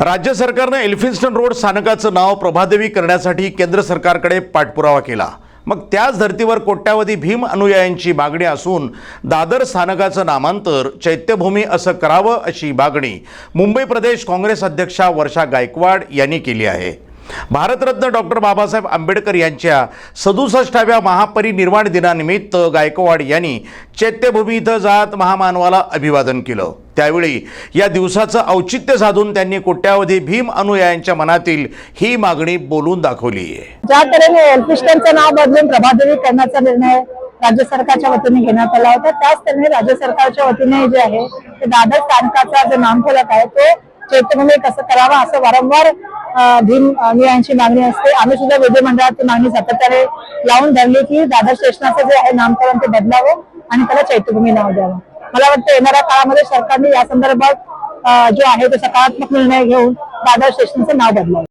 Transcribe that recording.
राज्य सरकारनं Elphinstone road स्थानकाचं नाव प्रभादेवी करण्यासाठी केंद्र सरकारकडे पाठपुरावा केला. मग त्याच धर्तीवर कोट्यावधी भीम अनुयायांची मागणी असून दादर स्थानकाचं नामांतर चैत्यभूमी असं करावं अशी मागणी मुंबई प्रदेश काँग्रेस अध्यक्षा वर्षा गायकवाड यांनी केली आहे. भारतरत्न डॉक्टर बाबासाहेब आंबेडकर यांच्या सदुसष्टाव्या महापरिनिर्वाण दिनानिमित्त गायकवाड यांनी चैत्यभूमी इथं जात महामानवाला अभिवादन केलं. त्यावेळी या दिवसाचं औचित्य साधून त्यांनी कोट्यावधी भीम अनुयायांच्या मनातील ही मागणी बोलून दाखवली. आहे ज्या तऱ्हेने एलपिस्टनचं नाव बदलून प्रभादेवी करण्याचा निर्णय राज्य सरकारच्या वतीने घेण्यात आला होता त्याच तऱ्हेने राज्य सरकारच्या वतीने जे आहे ते दादर स्थानकाचा जो नामफलक आहे तो चैत्यभूमी कसं करावा असं वारंवार भीम अनुयायांची मागणी असते. आम्ही सुद्धा विधिमंडळात मागणी सातत्याने लावून धरली की दादर स्टेशनाचं जे आहे नामकरण ते बदलावं आणि त्याला चैत्यभूमी नाव द्यावं. मला वाटतं येणाऱ्या काळामध्ये सरकारने या संदर्भात जो आहे तो सकारात्मक निर्णय घेऊन दादर स्टेशनचं नाव बदलावं.